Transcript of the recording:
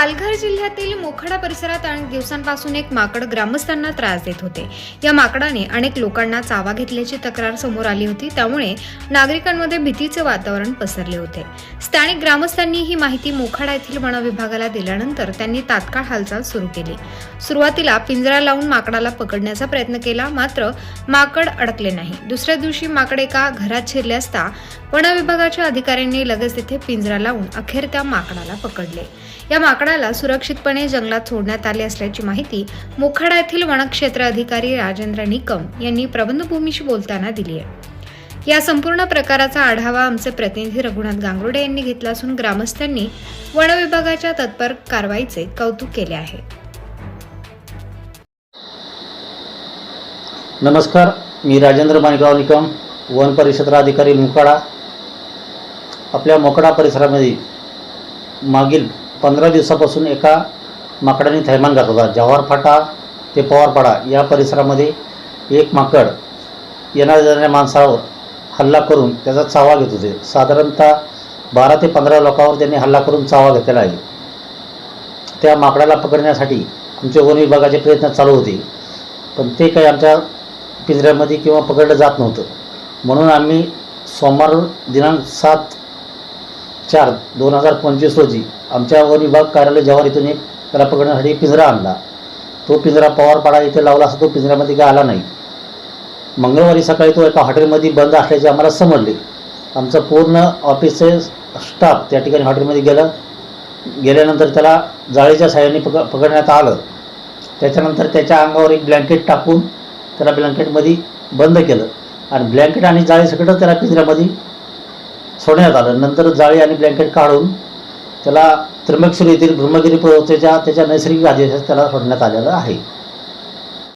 पालघर जिल्ह्यातील मोखाडा परिसरात अनेक दिवसांपासून एक माकड ग्रामस्थांना त्रास देत होते. या माकडाने अनेक लोकांना चावा घेतल्याची तक्रार समोर आली होती. त्यामुळे नागरिकांमध्ये भीतीचे वातावरण पसरले होते. स्थानिक ग्रामस्थांनी ही माहिती मोखाडा येथील वन विभागाला दिल्यानंतर त्यांनी तात्काळ हालचाल सुरू केली. सुरुवातीला पिंजरा लावून माकडाला पकडण्याचा प्रयत्न केला मात्र माकड अडकले नाही. दुसऱ्या दिवशी माकड एका घरात शिरले असता वन विभागाच्या अधिकाऱ्यांनी लगेच तिथे पिंजरा लावून अखेर त्या माकडाला पकडले. या माकडाला सुरक्षितपणे जंगलात सोडण्यात आले असल्याची माहिती मोखाडा येथील वनक्षेत्र अधिकारी राजेंद्र निकम यांनी प्रबंधभूमीशी बोलताना दिली आहे. या संपूर्ण प्रकाराचा आढावा आमचे प्रतिनिधी रघुनाथ गांगुर्डे यांनी घेतला असून ग्रामस्थांनी वन विभागाच्या तत्पर कारवाईचे कौतुक केले आहे. नमस्कार मी राजेंद्र माणिकराव निकम वन परिक्षेत्र अधिकारी मोकाडा आपल्या मोकाडा परिसरामध्ये मागील पंधरा दिवसापासून एका माकडाने थैमान घातला होता. जव्हार फाटा ते पवारपाडा या परिसरामध्ये एक माकड येणाऱ्या जाणाऱ्या माणसावर हल्ला करून त्याचा चावा घेत होते. साधारणतः बारा ते पंधरा लोकांवर त्यांनी हल्ला करून चावा घेतलेला आहे. त्या माकडाला पकडण्यासाठी आमचे वन विभागाचे प्रयत्न चालू होते. पण ते काही आमच्या पिंजऱ्यामध्ये किंवा पकडलं जात नव्हतं. म्हणून आम्ही सोमवार दिनांक सात चार दोन हजार पंचवीस रोजी आमच्या वन विभाग कार्यालय जव्हार इथून एक त्याला पकडण्यासाठी पिंजरा आणला. तो पिंजरा पवारपाडा इथे लावला असता तो पिंजऱ्यामध्ये काय आला नाही. मंगळवारी सकाळी तो एका हॉटेलमध्ये बंद असल्याचे आम्हाला समजले. आमचं पूर्ण ऑफिसचे स्टाफ त्या ठिकाणी हॉटेलमध्ये गेलं. गेल्यानंतर त्याला जाळीच्या साह्याने पक पकडण्यात आलं. त्याच्यानंतर त्याच्या अंगावर एक ब्लँकेट टाकून त्याला ब्लँकेटमध्ये बंद केलं. आणि ब्लँकेट आणि जाळीसकटच त्याला पिंजऱ्यामध्ये सोडण्यात आलं. नंतर जाळी आणि ब्लँकेट काढून त्याला त्र्यंबकेश्वर येथील ब्रह्मगिरी पर्वताच्या त्याच्या नैसर्गिक आदेशात त्याला सोडण्यात आलेलं आहे.